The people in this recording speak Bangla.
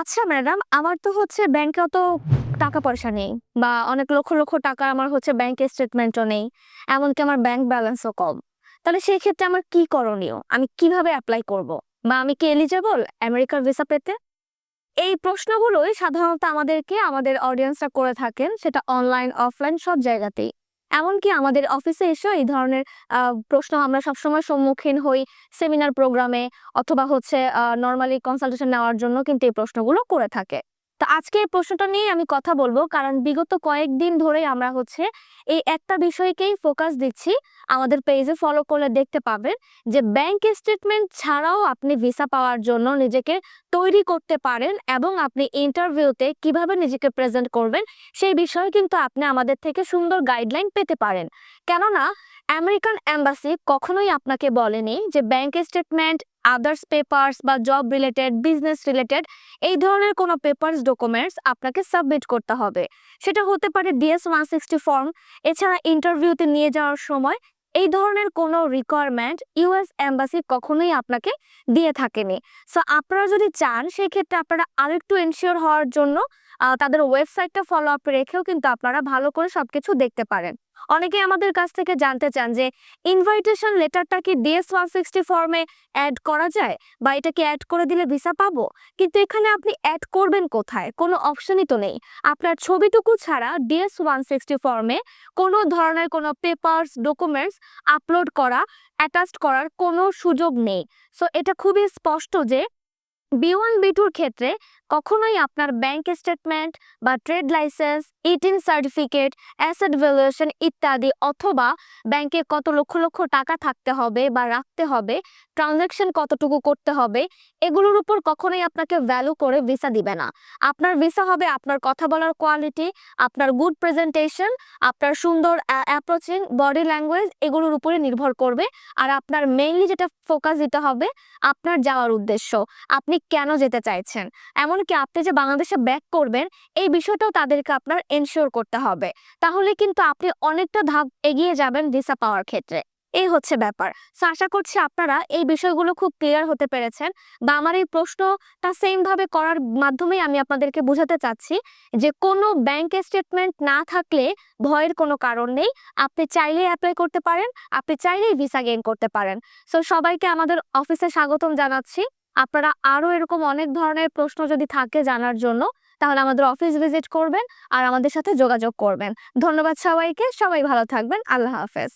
আচ্ছা ম্যাডাম, আমার তো হচ্ছে ব্যাংকে অত টাকা পয়সা নেই বা অনেক লক্ষ, লক্ষ টাকা আমার হচ্ছে ব্যাংক স্টেটমেন্টও নেই। এমনকি আমার ব্যাংক ব্যালেন্সও কম। তাহলে সেই ক্ষেত্রে আমার কি করণীয়? আমি কীভাবে এপ্লাই করব? বা আমি কি এলিজিবল আমেরিকার ভিসা পেতে? এই প্রশ্নগুলোই সাধারণত আমাদেরকে আমাদের অডিয়েন্সরা করে থাকেন। সেটা অনলাইন, অফলাইন সব জায়গাতেই। এমনকি আমাদের অফিসে এসেও এই ধরনের প্রশ্ন আমরা সবসময় সম্মুখীন হই সেমিনার প্রোগ্রামে অথবা হচ্ছে নরমালি কনসালটেশন নেওয়ার জন্য কিন্তু এই প্রশ্নগুলো করে থাকে। তো আজকে এই প্রশ্নটা নিয়ে আমি কথা বলব, কারণ বিগত কয়েকদিন ধরেই আমরা হচ্ছে এই একটা বিষয়কেই ফোকাস দিচ্ছি। আমাদের পেজে ফলো করলে দেখতে পাবেন যে ব্যাংক স্টেটমেন্ট ছাড়াও আপনি ভিসা পাওয়ার জন্য নিজেকে তৈরি করতে পারেন এবং আপনি ইন্টারভিউতে কীভাবে নিজেকে প্রেজেন্ট করবেন সেই বিষয়ে কিন্তু আপনি আমাদের থেকে সুন্দর গাইডলাইন পেতে পারেন। কেননা আমেরিকান এম্বাসি কখনোই আপনাকে বলেনি যে ব্যাংক স্টেটমেন্ট, আদার্স পেপার্স বা জব রিলেটেড, বিজনেস রিলেটেড এই ধরনের কোনো পেপার্স ডকুমেন্টস আপনাকে সাবমিট করতে হবে। সেটা হতে পারে DS-160 ফর্ম। এছাড়া ইন্টারভিউতে নিয়ে যাওয়ার সময় এই ধরনের কোনো রিকোয়ারমেন্ট ইউএস এম্বাসি কখনোই আপনাকে দিয়ে থাকেনি। সো আপনারা যদি চান, সেক্ষেত্রে আপনারা আরেকটু এনশিওর হওয়ার জন্য তাদের ওয়েবসাইটটা ফলো আপ রেখেও কিন্তু আপনারা ভালো করে সবকিছু দেখতে পারেন। অনেকেই আমাদের কাছ থেকে জানতে চান যে ইনভাইটেশন লেটারটা কি ডিএস ওয়ান সিক্সটি ফর্মে অ্যাড করা যায়? বা এটা কি এড করে দিলে ভিসা পাবো? কিন্তু এখানে আপনি অ্যাড করবেন কোথায়? কোনো অপশনই তো নেই। আপনার ছবিটুকু ছাড়া ডিএস ওয়ান সিক্সটি ফর্মে কোনো ধরনের কোনো পেপারস, ডকুমেন্টস আপলোড করা, অ্যাটাচড করার কোনো সুযোগ নেই। সো এটা খুবই স্পষ্ট যে B1, B2 র ক্ষেত্রে কখনোই আপনার ব্যাংক স্টেটমেন্ট বা trade licence, ETIN certificate, asset valuation ইত্যাদি অথবা ব্যাংকে কত লক্ষ, লক্ষ টাকা থাকতে হবে বা রাখতে হবে, ট্রান্সেকশন কতটুকু করতে হবে, এগুলোর উপর কখনোই আপনাকে ভ্যালু করে ভিসা দিবে না। আপনার ভিসা হবে আপনার কথা বলার কোয়ালিটি, আপনার গুড প্রেজেন্টেশন, আপনার সুন্দর অ্যাপ্রোচিং বডি ল্যাঙ্গুয়েজ এগুলোর উপরে নির্ভর করবে। আর আপনার মেইনলি যেটা ফোকাস দিতে হবে আপনার যাওয়ার উদ্দেশ্য। আপনি কেন যেতে চাইছেন? এমনকি আপনি যে বাংলাদেশে ব্যাক করবেন এই বিষয়টাও তাদেরকে আপনার এনশিওর করতে হবে। তাহলে কিন্তু আপনি অনেকটা ধাপ এগিয়ে যাবেন ভিসা পাওয়ার ক্ষেত্রে। এই হচ্ছে ব্যাপার। আশা করছি আপনারা এই বিষয়গুলো খুব ক্লিয়ার হতে পেরেছেন বা আমার এই প্রশ্নটা সেম ভাবে করার মাধ্যমেই আমি আপনাদেরকে বুঝাতে চাচ্ছি যে কোনো ব্যাংক স্টেটমেন্ট না থাকলে ভয়ের কোনো কারণ নেই। আপনি চাইলেই অ্যাপ্লাই করতে পারেন, আপনি চাইলেই ভিসা গেইন করতে পারেন। সো সবাইকে আমাদের অফিসে স্বাগতম জানাচ্ছি। আপনারা আরও এরকম অনেক ধরনের প্রশ্ন যদি থাকে জানার জন্য তাহলে আমাদের অফিস ভিজিট করবেন আর আমাদের সাথে যোগাযোগ করবেন। ধন্যবাদ সবাইকে। সবাই ভালো থাকবেন। আল্লাহ হাফেজ।